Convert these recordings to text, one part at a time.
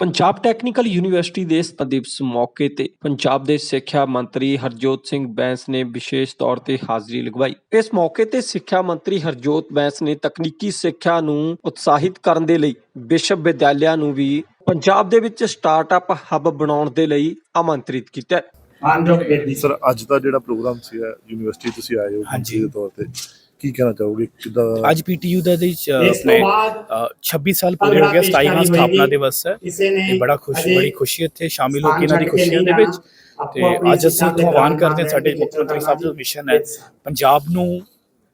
Punjab technical university ਦੇ ਸਥਾਪਨਾ ਦਿਵਸ ਮੌਕੇ ਤੇ ਪੰਜਾਬ ਦੇ ਸਿੱਖਿਆ ਮੰਤਰੀ ਹਰਜੋਤ ਸਿੰਘ ਬੈਂਸ ਨੇ ਵਿਸ਼ੇਸ਼ ਤੌਰ ਤੇ ਹਾਜ਼ਰੀ ਲਗਵਾਈ। ਇਸ ਮੌਕੇ ਤੇ ਸਿੱਖਿਆ ਮੰਤਰੀ ਹਰਜੋਤ ਬੈਂਸ ਨੇ ਤਕਨੀਕੀ ਸਿੱਖਿਆ ਨੂੰ ਉਤਸ਼ਾਹਿਤ ਕਰਨ ਦੇ ਲਈ ਵਿਸ਼ਵ ਵਿਦਿਆਲਿਆਂ ਨੂੰ ਵੀ ਪੰਜਾਬ ਦੇ ਵਿੱਚ ਸਟਾਰਟਅਪ ਹੱਬ ਬਣਾਉਣ ਦੇ ਲਈ ਆਮੰਤਰਿਤ ਕੀਤਾ ਹੈ। ਸਰ ਅੱਜ ਦਾ ਜਿਹੜਾ ਪ੍ਰੋਗਰਾਮ ਸੀ ਯੂਨੀਵਰਸਿਟੀ ਤੁਸੀਂ ਆਏ ਹੋ ਹਾਂਜੀ। ਦੇ ਤੌਰ ਤੇ। ਕੀ ਕਹਿਣਾ ਚਾਹੋਗੇ? ਕਿਦਾਂ ਅੱਜ ਪੀਟੀਯੂ ਦਾ ਦੇ ਇਸ ਤੋਂ ਆਪਣੇ ਬਾਅਦ ਅ, 26 ਸਾਲ ਪੂਰੇ ਹੋ ਗਏ 27ਵਾਂ ਸਥਾਪਨਾ ਦਿਵਸ ਹੈ। ਕਿਸੇ ਨੇ ਤੇ ਬੜਾ ਖੁਸ਼ ਬੜੀ ਖੁਸ਼ੀ ਇੱਥੇ ਸ਼ਾਮਿਲ ਹੋ ਕੇ ਇਹਨਾਂ ਦੀ ਖੁਸ਼ੀਆਂ ਦੇ ਵਿੱਚ। ਤੇ ਅੱਜ ਅਸੀਂ ਤੋਂ ਆਹਵਾਨ ਕਰਦੇ ਹਾਂ ਸਾਡੇ ਮੁੱਖ ਮੰਤਰੀ ਸਾਹਿਬ ਦਾ ਮਿਸ਼ਨ ਹੈ ਪੰਜਾਬ ਨੂੰ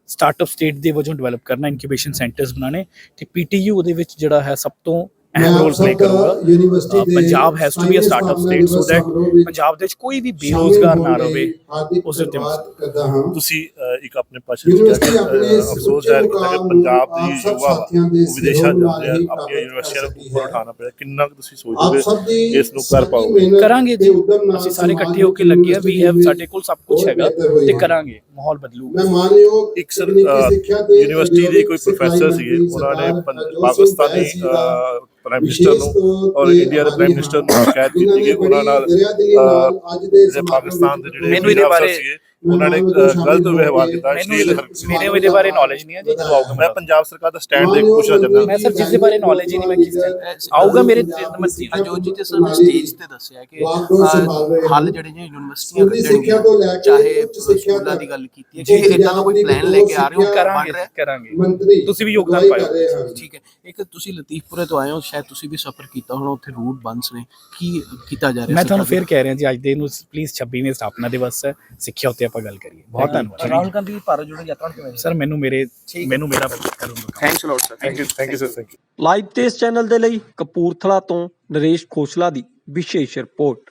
ਸਟਾਰਟਅਪ ਸਟੇਟ ਦੇ ਵਜੋਂ ਡਿਵੈਲਪ ਕਰਨਾ ਇਨਕਿਊਬੇਸ਼ਨ ਸੈਂਟਰਸ ਬਣਾਉਣੇ। ਤੇ ਪੀਟੀਯੂ ਉਹਦੇ ਵਿੱਚ ਜਿਹੜਾ ਹੈ ਸਭ ਤੋਂ ਅਹਿਮ ਰੋਲ ਪਲੇ ਕਰੂਗਾ। University Punjab has to be a startup state so that Punjab ਦੇ ਵਿੱਚ ਕੋਈ ਵੀ ਬੇਰੋਜ਼ਗਾਰ ਨਾ ਹਾਰਦਿਕ ਉਸ ਉੱਤੇ ਕਰਦਾ ਹਾਂ। ਤੁਸੀਂ ਇੱਕ ਆਪਣੇ ਭਾਸ਼ਣ ਵਿੱਚ ਅਫਸੋਸ ਜ਼ਾਹਿਰ ਕੀਤਾ ਕਿ ਪੰਜਾਬ ਦੀ ਯੁਵਾ ਸਾਥੀਆਂ ਦੇ ਉਹ ਵਿਦੇਸ਼ਾਂ ਜਾਂਦੇ ਆ ਆਪਣੀਆਂ ਯੂਨੀਵਰਸਿਟੀਆਂ ਨੂੰ ਉੱਪਰ। ਉਠਾਉਣਾ ਪਿਆ ਕਿੰਨਾ ਤੁਸੀਂ ਸੋਚੋਗੇ ਇਸ ਨੂੰ ਕਰ ਸਾਡੀ ਪਾਓਗੇ? ਕਰਾਂਗੇ ਜੀ। ਅਸੀਂ ਸਾਰੇ ਇਕੱਠੇ ਹੋ ਕੇ ਲੱਗੇ ਆ ਵੀ ਯੂਨੀਵਰਸਿਟੀ ਸਾਡੇ ਕੋਲ ਸਭ ਕੁਝ ਹੈਗਾ ਤੇ। ਕਰਾਂਗੇ ਮਾਹੌਲ ਬਦਲੂਗਾ। ਮੈਂ ਮਾਨਯੋਗ ਇੱਕ ਸਰ, ਯੂਨੀਵਰਸਿਟੀ ਦੇ ਕੋਈ ਪ੍ਰੋਫੈਸਰ ਸੀਗੇ ਉਹਨਾਂ ਨੇ ਪਾਕਿਸਤਾਨੀ ਪ੍ਰਾਈਮ ਮਿਨਿਸਟਰ ਨੂੰ ਔਰ ਇੰਡੀਆ ਦੇ ਪ੍ਰਾਈਮ ਮਿਨਿਸਟਰ ਨੂੰ। ਸ਼ਿਕਾਇਤ ਕੀਤੀ ਕਿ ਉਹਨਾਂ ਨਾਲ ਅੱਜ ਦੇ ਪਾਕਿਸਤਾਨ ਦੇ ਜਿਹੜੇ ਮੈਨੂੰ ਇਹਦੇ ਬਾਰੇ- ਉਹਨਾਂ ਨੇ ਗਲਤ ਵਿਵਹਾਰ ਕੀਤਾ ਮੈਨੂੰ ਮੇਰੇ ਇਹਦੇ ਬਾਰੇ ਨੌਲੇਜ ਨਹੀਂ ਹੈ ਜੀ। ਆਊਗਾ ਮੈਂ ਪੰਜਾਬ ਸਰਕਾਰ ਦਾ ਸਟੈਂਡ ਦੇਖ ਪੁੱਛਣਾ ਚਾਹੁੰਦਾ ਮੈਂ ਸਰ ਜਿਸ ਦੇ ਬਾਰੇ knowledge ਹੀ ਨਹੀਂ, ਮੈਂ ਕਿਸ ਆਊਗਾ ਮੇਰੇ ਮੰਤਰੀ ਅਜੋਤ ਜੀ ਤੇ ਸਰ ਸਟੇਜ ਤੇ ਦੱਸਿਆ ਕਿ ਹੱਲ ਜਿਹੜੇ ਨੇ ਯੂਨੀਵਰਸਿਟੀਆਂ ਸਕੂਲੀ ਸਿੱਖਿਆ ਤੋਂ ਲੈ ਕੱਢਣਗੀਆਂ ਕੇ ਚਾਹੇ ਸਕੂਲਾਂ ਦੀ ਗੱਲ ਕੀਤੀ ਹੈ ਕਿ ਇਦਾਂ ਦਾ ਕੋਈ ਪਲਾਨ ਲੈ ਕੇ ਆ ਰਹੇ ਹੋ ਕਰਾਂਗੇ? ਕਰਾਂਗੇ। ਮੰਤਰੀ ਤੁਸੀਂ ਵੀ ਯੋਗਦਾਨ ਪਾਇਓ। ਠੀਕ ਹੈ। ਇੱਕ ਤੁਸੀਂ ਲਤੀਫਪੁਰੇ ਤੋਂ ਆਏ ਹੋ ਸ਼ਾਇਦ ਤੁਸੀਂ ਵੀ ਸਫ਼ਰ ਕੀਤਾ ਹੋਣਾ ਉੱਥੇ ਰੂਟ ਬੰਸ ਨੇ। ਕੀ ਕੀਤਾ ਜਾ ਰਿਹਾ ਮੈਂ ਤੁਹਾਨੂੰ ਫੇਰ ਕਹਿ ਰਿਹਾ ਜੀ ਅੱਜ ਦੇ ਨੂੰ ਪਲੀਜ਼ 26ਵੇਂ ਸਥਾਪਨਾ ਦਿਵਸ ਹੈ ਸਿੱਖਿਆ ਉੱਤੇ ਆਪਾਂ ਗੱਲ ਕਰੀਏ। ਬਹੁਤ ਧੰਨਵਾਦ। ਰਾਹੁਲ ਗਾਂਧੀ ਦੀ ਭਾਰਤ ਜੋੜੋ ਯਾਤਰਾ ਕਿਵੇਂ ਸਰ ਮੈਨੂੰ ਮੇਰੇ ਮੈਨੂੰ ਮੇਰਾ ਕਰੂੰਗਾ thanks lot sir thank you thank you sir thank you live ਤੇ ਇਸ ਚੈਨਲ ਦੇ ਲਈ ਕਪੂਰਥਲਾ ਤੋਂ ਨਰੇਸ਼ ਖੋਸਲਾ ਦੀ ਵਿਸ਼ੇਸ਼ ਰਿਪੋਰਟ।